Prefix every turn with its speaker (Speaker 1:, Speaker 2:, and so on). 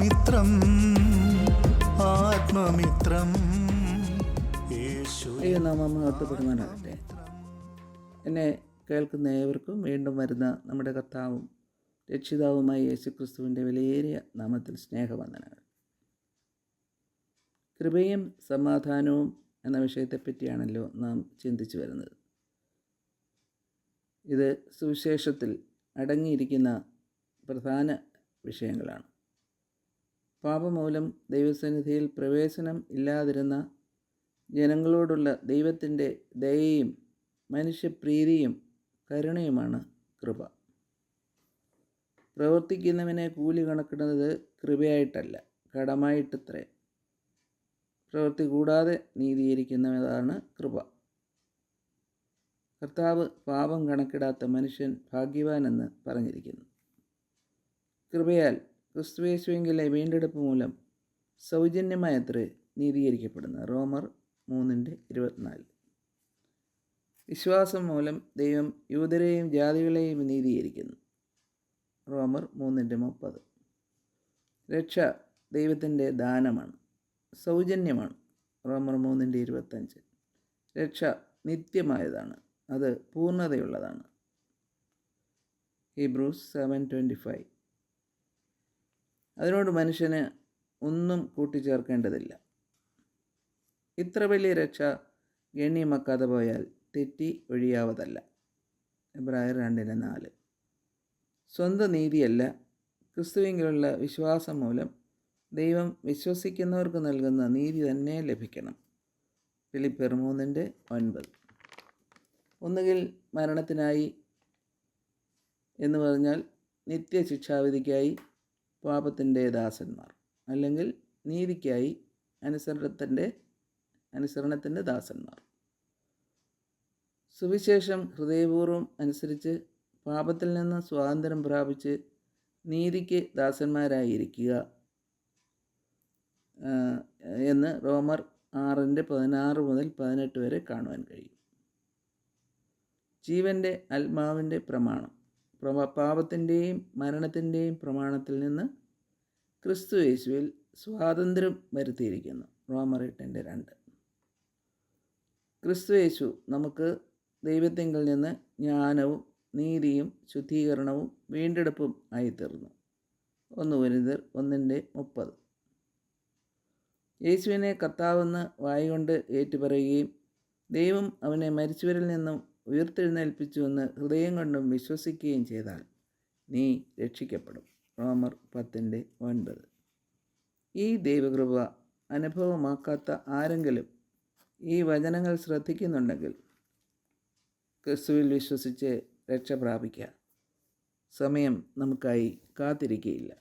Speaker 1: ആത്മമിത്രം ആത്മമിത്രം. യേശു
Speaker 2: ദൈവനാമം മഹത്വപ്പെടുമാറാകട്ടെ എന്നെ കേൾക്കുന്ന ഏവർക്കും വീണ്ടും വരുന്ന നമ്മുടെ കർത്താവും രക്ഷിതാവുമായി യേശുക്രിസ്തുവിന്റെ വിലയേറിയ നാമത്തിൽ സ്നേഹവന്ദനങ്ങൾ. കൃപയും സമാധാനവും എന്ന വിഷയത്തെപ്പറ്റിയാണല്ലോ നാം ചിന്തിച്ചു വരുന്നത്. ഇത് സുവിശേഷത്തിൽ അടങ്ങിയിരിക്കുന്ന പ്രധാന വിഷയങ്ങളാണ്. പാപമൂലം ദൈവസന്നിധിയിൽ പ്രവേശനം ഇല്ലാതിരുന്ന ജനങ്ങളോടുള്ള ദൈവത്തിന്റെ ദയയും മനുഷ്യപ്രീതിയും കരുണയുമാണ് കൃപ. പ്രവർത്തിക്കുന്നവനെ കൂലി കണക്കിടുന്നത് കൃപയായിട്ടല്ല കടമായിട്ടത്രേ. പ്രവൃത്തി കൂടാതെ നീതിയിരിക്കുന്നതാണ് കൃപ. കർത്താവ് പാപം കണക്കിടാത്ത മനുഷ്യൻ ഭാഗ്യവാനെന്ന് പറഞ്ഞിരിക്കുന്നു. കൃപയാൽ ക്രിസ്തുവേശുവെങ്കിലെ വീണ്ടെടുപ്പ് മൂലം സൗജന്യമായത്രേ നീതീകരിക്കപ്പെടുന്നത് റോമർ മൂന്നിന്റെ ഇരുപത്തിനാല്. വിശ്വാസം മൂലം ദൈവം യൂതരെയും ജാതികളെയും നീതീകരിക്കുന്നു. റോമർ മൂന്നിന്റെ മുപ്പത്. രക്ഷ ദൈവത്തിന്റെ ദാനമാണ് സൗജന്യമാണ്. റോമർ മൂന്നിന്റെ ഇരുപത്തഞ്ച്. രക്ഷ നിത്യമായതാണ് അത് പൂർണതയുള്ളതാണ്. Hebrews seven twenty five. അതിനോട് മനുഷ്യന് ഒന്നും കൂട്ടിച്ചേർക്കേണ്ടതില്ല. ഇത്ര വലിയ രക്ഷ ഗണ്യമാക്കാതെ പോയാൽ തെറ്റി ഒഴിയാവതല്ല. എബ്രായർ രണ്ടിന് നാല്. സ്വന്തം നീതിയല്ല ക്രിസ്തുവിലുള്ള വിശ്വാസം മൂലം ദൈവം വിശ്വസിക്കുന്നവർക്ക് നൽകുന്ന നീതി തന്നെ ലഭിക്കണം. ഫിലിപ്പർ മൂന്നിന്റെ ഒൻപത്. ഒന്നുകിൽ മരണത്തിനായി എന്ന് പറഞ്ഞാൽ നിത്യശിക്ഷാവിധിക്കായി പാപത്തിന്റെ ദാസന്മാർ. അല്ലെങ്കിൽ നീതിക്കായി അനുസരണത്തിന്റെ അനുസരണത്തിന്റെ ദാസന്മാർ. സുവിശേഷം ഹൃദയപൂർവം അനുസരിച്ച് പാപത്തിൽ നിന്ന് സ്വാതന്ത്ര്യം പ്രാപിച്ച് നീതിക്ക് ദാസന്മാരായിരിക്കുക എന്ന് റോമർ ആറിന്റെ പതിനാറ് മുതൽ പതിനെട്ട് വരെ കാണുവാൻ കഴിയും. ജീവന്റെ ആത്മാവിന്റെ പ്രമാണം. പ്രമ പാപത്തിന്റെയും മരണത്തിന്റെയും പ്രമാണത്തിൽ നിന്ന് ക്രിസ്തു യേശുവിൽ സ്വാതന്ത്ര്യം വരുത്തിയിരിക്കുന്നു. റോമർ എട്ടിന്റെ രണ്ട്. ക്രിസ്തു യേശു നമുക്ക് ദൈവത്തിങ്കിൽ നിന്ന് ജ്ഞാനവും നീതിയും ശുദ്ധീകരണവും വീണ്ടെടുപ്പും ആയിത്തീർന്നു. ഒന്ന് വനിതർ ഒന്നിന്റെ മുപ്പത്. യേശുവിനെ കർത്താവെന്ന് വായുകൊണ്ട് ഏറ്റുപറയുകയും ദൈവം അവനെ മരിച്ചവരിൽ നിന്നും ഉയർത്തെഴുന്നേൽപ്പിച്ചുവെന്ന് ഹൃദയം കൊണ്ടും വിശ്വസിക്കുകയും ചെയ്താൽ നീ രക്ഷിക്കപ്പെടും. റോമർ പത്തിന്റെ ഒൻപത്. ഈ ദൈവകൃപ അനുഭവമാക്കാത്ത ആരെങ്കിലും ഈ വചനങ്ങൾ ശ്രദ്ധിക്കുന്നുണ്ടെങ്കിൽ ക്രിസ്തുവിൽ വിശ്വസിച്ച് രക്ഷ പ്രാപിക്കുക സമയം നമുക്കായി കാത്തിരിക്കുകയില്ല